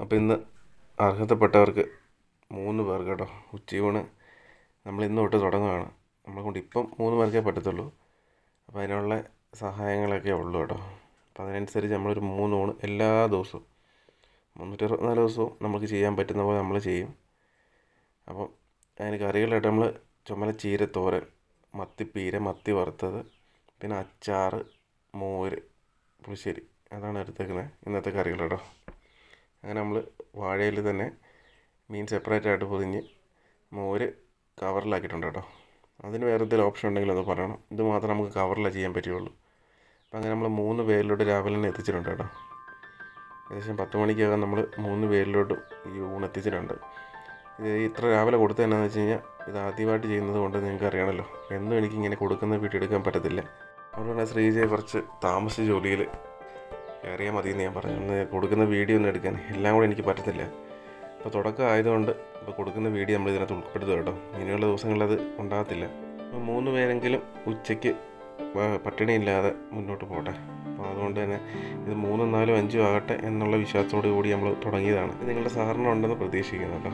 അപ്പോൾ ഇന്ന് അർഹതപ്പെട്ടവർക്ക് മൂന്ന് പേർക്ക് കേട്ടോ. ഉച്ചയൂണ് നമ്മൾ ഇന്ന് തൊട്ട് തുടങ്ങുകയാണ് നമ്മളെ കൊണ്ട് ഇപ്പം മൂന്ന് പേർക്കേ പറ്റത്തുള്ളൂ. അപ്പോൾ അതിനുള്ള സഹായങ്ങളൊക്കെ ഉള്ളൂ കേട്ടോ. അപ്പോൾ അതിനനുസരിച്ച് നമ്മളൊരു മൂന്ന് ഊണ് എല്ലാ ദിവസവും മുന്നൂറ്റി അറുപത്തിനാല് ദിവസവും നമുക്ക് ചെയ്യാൻ പറ്റുന്ന പോലെ നമ്മൾ ചെയ്യും. അപ്പം അതിന് കറികളായിട്ട് നമ്മൾ ചുമല ചീരത്തോരൻ മത്തിപ്പീര മത്തി വറുത്തത് പിന്നെ അച്ചാറ് മോര് പുളിശ്ശേരി. അതാണ് എടുത്തേക്കുന്നത് ഇന്നത്തെ കറികൾ കേട്ടോ. അങ്ങനെ നമ്മൾ വാഴയിൽ തന്നെ മീൻ സെപ്പറേറ്റ് ആയിട്ട് പൊതിഞ്ഞ് മോര് കവറിലാക്കിയിട്ടുണ്ട് കേട്ടോ. അതിന് വേറെ എന്തെങ്കിലും ഓപ്ഷൻ ഉണ്ടെങ്കിൽ അത് പറയണം. ഇത് മാത്രം നമുക്ക് കവറിലേ ചെയ്യാൻ പറ്റുള്ളൂ. അപ്പം അങ്ങനെ നമ്മൾ മൂന്ന് പേരിലോട്ട് രാവിലെ തന്നെ എത്തിച്ചിട്ടുണ്ട് കേട്ടോ. ഏകദേശം പത്ത് മണിക്കകം നമ്മൾ മൂന്ന് പേരിലോട്ടും ഈ ഊണ് എത്തിച്ചിട്ടുണ്ട്. ഇത് ഇത്ര രാവിലെ കൊടുത്തത് എന്നാന്ന് വെച്ച് കഴിഞ്ഞാൽ ഇത് ആദ്യമായിട്ട് ചെയ്യുന്നത് കൊണ്ട് നിങ്ങൾക്ക് അറിയണമല്ലോ എന്നും എനിക്ക് ഇങ്ങനെ കൊടുക്കുന്ന വീട്ടിൽ എടുക്കാൻ പറ്റത്തില്ല. അതുകൊണ്ട് ശ്രീജയെ കുറച്ച് താമസിച്ച ജോലിയിൽ കയറിയാൽ മതി എന്ന് ഞാൻ പറഞ്ഞു. ഒന്ന് കൊടുക്കുന്ന വീഡിയോ ഒന്നും എടുക്കാൻ. എല്ലാം കൂടെ എനിക്ക് പറ്റത്തില്ല. അപ്പോൾ തുടക്കം ആയതുകൊണ്ട് ഇപ്പോൾ കൊടുക്കുന്ന വീഡിയോ നമ്മൾ ഇതിനകത്ത് ഉൾപ്പെടുത്തുക കേട്ടോ. ഇനിയുള്ള ദിവസങ്ങളിൽ അത് ഉണ്ടാകത്തില്ല. അപ്പോൾ മൂന്ന് പേരെങ്കിലും ഉച്ചയ്ക്ക് പട്ടിണിയില്ലാതെ മുന്നോട്ട് പോട്ടെ. അപ്പോൾ അതുകൊണ്ട് തന്നെ ഇത് മൂന്നും നാലും അഞ്ചും ആകട്ടെ എന്നുള്ള വിശ്വാസത്തോടു കൂടി നമ്മൾ തുടങ്ങിയതാണ്. നിങ്ങളുടെ സഹകരണം ഉണ്ടെന്ന് പ്രതീക്ഷിക്കുന്നു കേട്ടോ.